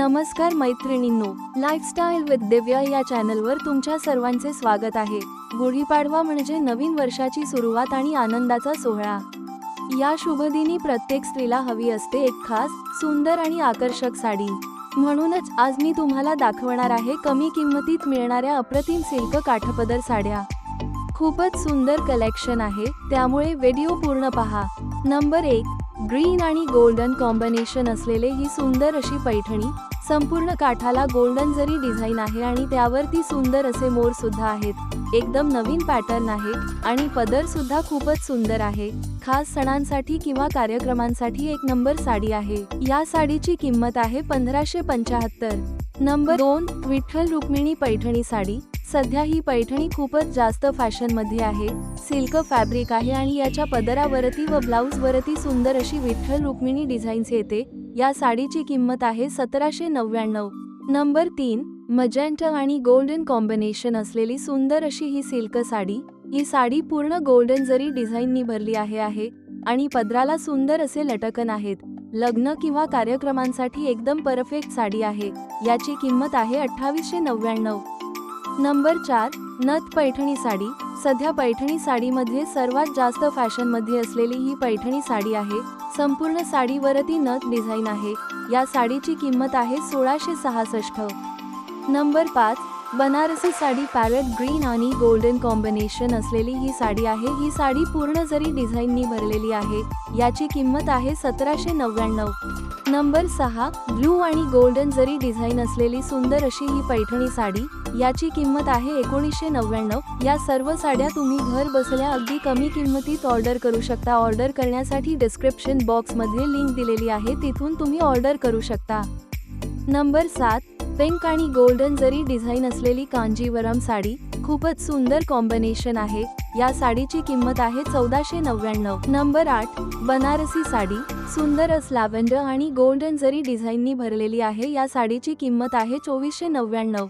नमस्कार मैत्रिणींनो lifestyle with दिव्या या चॅनलवर तुमच्या सर्वांचे स्वागत आहे. गुढीपाडवा म्हणजे नवीन वर्षाची सुरुवात आणि आनंदाचा सोहळा. या शुभदिनी प्रत्येक स्त्रीला हवी असते एक खास सुंदर आणि आकर्षक साडी. म्हणूनच आज मी तुम्हाला दाखवणार आहे कमी किंमतीत मिळणाऱ्या अप्रतिम सिल्क काठपदर साड्या. खूपच सुंदर कलेक्शन आहे त्यामुळे व्हिडिओ पूर्ण पहा. नंबर एक ग्रीन आणि गोल्डन कॉम्बिनेशन असलेले ही सुंदर अशी पैठणी संपूर्ण काठाला गोल्डन जरी डिझाईन आहे आणि त्यावरती सुंदर असे मोर सुद्धा आहेत. एकदम नवीन पॅटर्न आहे आणि पदर सुद्धा खूपच सुंदर आहे. खास सणांसाठी किंवा कार्यक्रमांसाठी एक नंबर साडी आहे. या साडीची किंमत आहे पंधराशे पंचाहत्तर. नंबर दोन विठ्ठल रुक्मिणी पैठणी साडी. सध्या ही पैठणी खूपच जास्त फॅशनमध्ये आहे. सिल्क फॅब्रिक आहे आणि याच्या पदरावरती व ब्लाऊजवरती सुंदर अशी विठ्ठल रुक्मिणी डिझाईन्स येते. या साडीची किंमत आहे सतराशे नव्याण्णव. नंबर तीन मजेंटा आणि गोल्डन कॉम्बिनेशन असलेली सुंदर अशी ही सिल्क साडी. ही साडी पूर्ण गोल्डन जरी डिझाईननी भरली आहे आहे आणि पदराला सुंदर असे लटकन आहेत. लग्न किंवा कार्यक्रमांसाठी एकदम परफेक्ट साडी आहे. याची किंमत आहे अठ्ठावीसशे नव्याण्णव. नंबर चार नथ पैठणी साडी. सध्या पैठणी साडीमध्ये सर्वात जास्त फॅशनमध्ये असलेली ही पैठणी साडी आहे. संपूर्ण साडीवरती नथ डिझाईन आहे. या साडीची किंमत आहे सोळाशे सहासष्ट. नंबर पाच बनारसी साडी पॅरेट ग्रीन आणि गोल्डन कॉम्बिनेशन असलेली ही साडी आहे. ही साडी पूर्ण जरी डिझाईननी भरलेली आहे याची किंमत आहे सतराशे नव्याण्णव. नंबर सहा ब्लू आणि गोल्डन जरी डिझाईन असलेली सुंदर अशी ही पैठणी साडी याची किंमत आहे एकोणीसशे नव्याण्णव. या सर्व साड्या तुम्ही घर बसल्या अगदी कमी किंमतीत ऑर्डर करू शकता. ऑर्डर करण्यासाठी डिस्क्रिप्शन बॉक्समध्ये लिंक दिलेली आहे तिथून तुम्ही ऑर्डर करू शकता. नंबर सात पिंक आणि गोल्डन जरी डिझाईन असलेली कांजीवरम साडी खूपच सुंदर कॉम्बिनेशन आहे. या साडीची किंमत आहे चौदाशे नव्याण्णव. नंबर आठ बनारसी साडी. सुंदर लॅव्हेंडर आणि गोल्डन जरी डिझाईननी भरलेली आहे या साडीची किंमत आहे चोवीसशे नव्याण्णव.